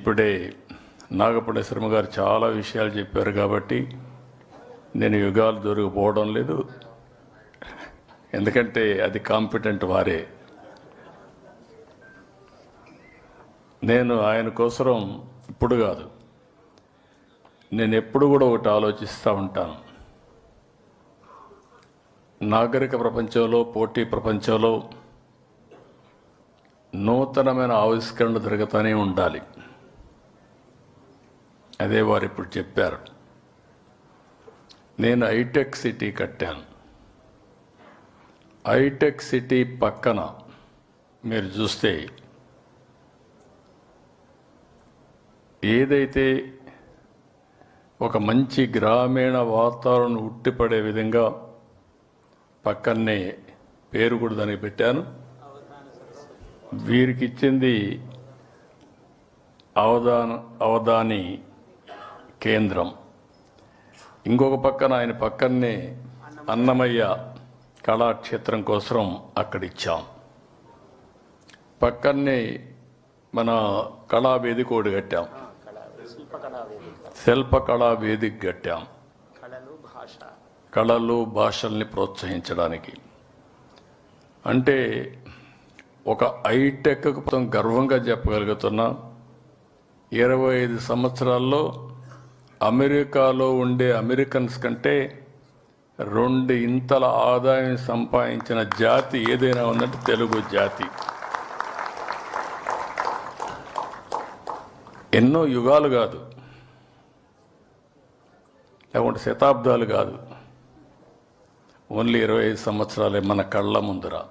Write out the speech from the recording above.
ఇప్పుడే నాగపల్లి గారు చాలా విషయాలు చెప్పారు కాబట్టి నేను యుగాలు దొరికిపోవడం లేదు. ఎందుకంటే అది కాంపిటెంట్ వారే. నేను ఆయన కోసరం ఇప్పుడు కాదు. నేను ఎప్పుడు కూడా ఒకటి ఆలోచిస్తూ ఉంటాను. నాగరిక ప్రపంచంలో పోటీ ప్రపంచంలో నూతనమైన ఆవిష్కరణలు జరుగుతూనే ఉండాలి. అదే వారు ఇప్పుడు చెప్పారు. నేను ఐటెక్ సిటీ కట్టాను. ఐటెక్ సిటీ పక్కన మీరు చూస్తే ఏదైతే ఒక మంచి గ్రామీణ వాతావరణం ఉట్టిపడే విధంగా పక్కనే పేరు కూడా దానికి పెట్టాను. వీరికి ఇచ్చింది అవధాన అవధాని కేంద్రం. ఇంకొక పక్కన ఆయన పక్కనే అన్నమయ్య కళాక్షేత్రం కోసం అక్కడ ఇచ్చాం పక్కనే మన కళావేదిక ఒకటి కట్టాం. శిల్ప కళా వేదిక కట్టాం. కళలు భాషల్ని ప్రోత్సహించడానికి. అంటే ఒక హైటెక్ గర్వంగా చెప్పగలుగుతున్నా ఇరవై ఐదు సంవత్సరాల్లో అమెరికాలో ఉండే అమెరికన్స్ కంటే రెండు ఇంతల ఆదాయం సంపాదించిన జాతి ఏదైనా ఉందంటే తెలుగు జాతి. ఎన్నో యుగాలు కాదు. లేకుంటే శతాబ్దాలు కాదు. ఓన్లీ ఇరవై ఐదు సంవత్సరాలే మన కళ్ళ ముందర.